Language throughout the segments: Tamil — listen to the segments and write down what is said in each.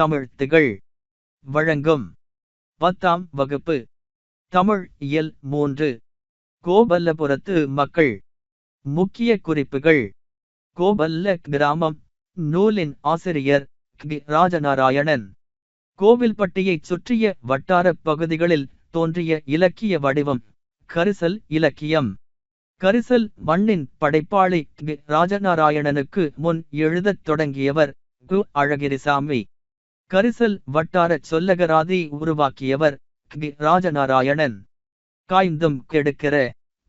தமிழ் திகழ். வழங்கும். பத்தாம் வகுப்பு. தமிழ் இயல் மூன்று. கோபல்லபுரத்து மக்கள். முக்கிய குறிப்புகள். கோபல்ல கிராமம். நூலின் ஆசிரியர் கி. ராஜநாராயணன். கோவில்பட்டியைச் சுற்றிய வட்டாரப் பகுதிகளில் தோன்றிய இலக்கிய வடிவம். கரிசல் இலக்கியம். கரிசல் மண்ணின் படைப்பாளி ராஜநாராயணனுக்கு முன் எழுதத் தொடங்கியவர் கு. அழகிரிசாமி. கரிசல் வட்டாரச் சொல்லகராதி உருவாக்கியவர் கி. ராஜநாராயணன் காய்ந்தும் கெடுக்கிற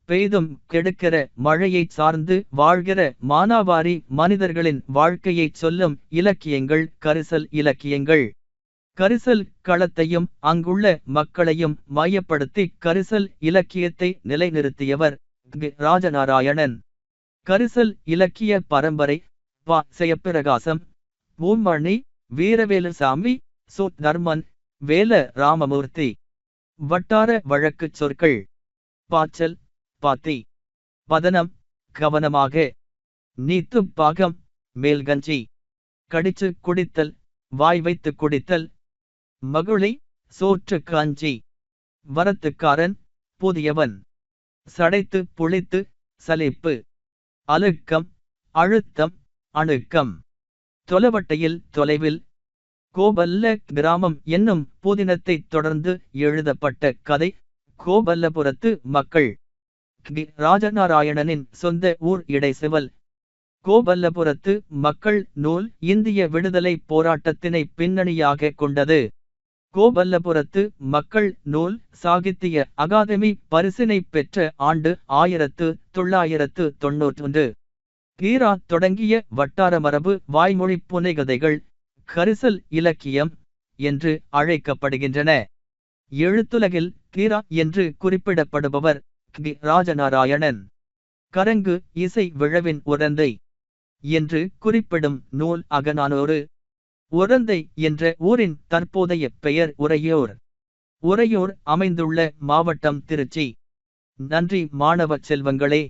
பெய்தும் கெடுக்கிற மழையைச் சார்ந்து வாழ்கிற மானாவாரி மனிதர்களின் வாழ்க்கையைச் சொல்லும் இலக்கியங்கள் கரிசல் இலக்கியங்கள் கரிசல் களத்தையும் அங்குள்ள மக்களையும் மையப்படுத்தி கரிசல் இலக்கியத்தை நிலைநிறுத்தியவர் கி. ராஜநாராயணன் கரிசல் இலக்கிய பரம்பரை பா செயப்பிரகாசம் பூமணி வீரவேலுசாமி சு தர்மன் வேல ராமமூர்த்தி. வட்டார வழக்குச் சொற்கள். பாச்சல் பாத்தி. பதனம் கவனமாக. நீத்துப் பாகம் மேல்கஞ்சி. கடிச்சு குடித்தல் வாய் வைத்து குடித்தல். மகுளி சோற்று காஞ்சி. வரத்துக்காரன் புதியவன். சடைத்து புளித்து சலிப்பு. அழுக்கம் அழுத்தம் அணுக்கம். தொலைவட்டையில் தொலைவில் கோபல்ல கிராமம் என்னும் புதினத்தைத் தொடர்ந்து எழுதப்பட்ட கதை. கோபல்லபுரத்து மக்கள் கி. ராஜநாராயணனின் சொந்த ஊர் இடைசிவல். கோபல்லபுரத்து மக்கள் நூல் இந்திய விடுதலை போராட்டத்தினை பின்னணியாக கொண்டது. கோபல்லபுரத்து மக்கள் நூல் சாகித்திய அகாதமி பரிசினை பெற்ற ஆண்டு ஆயிரத்து தொள்ளாயிரத்து தொன்னூற்றொன்று கீரா தொடங்கிய வட்டார மரபு வாய்மொழி புனைகதைகள் கரிசல் இலக்கியம் என்று அழைக்கப்படுகின்றன. எழுத்துலகில் கீரா என்று குறிப்பிடப்படுபவர் கி. ராஜநாராயணன். கரங்கு இசை விழவின் உரந்தை என்று குறிப்பிடும் நூல் அகநானூறு. உரந்தை என்ற ஊரின் தற்போதைய பெயர் உறையூர். உறையூர் அமைந்துள்ள மாவட்டம் திருச்சி. நன்றி மாணவ செல்வங்களே.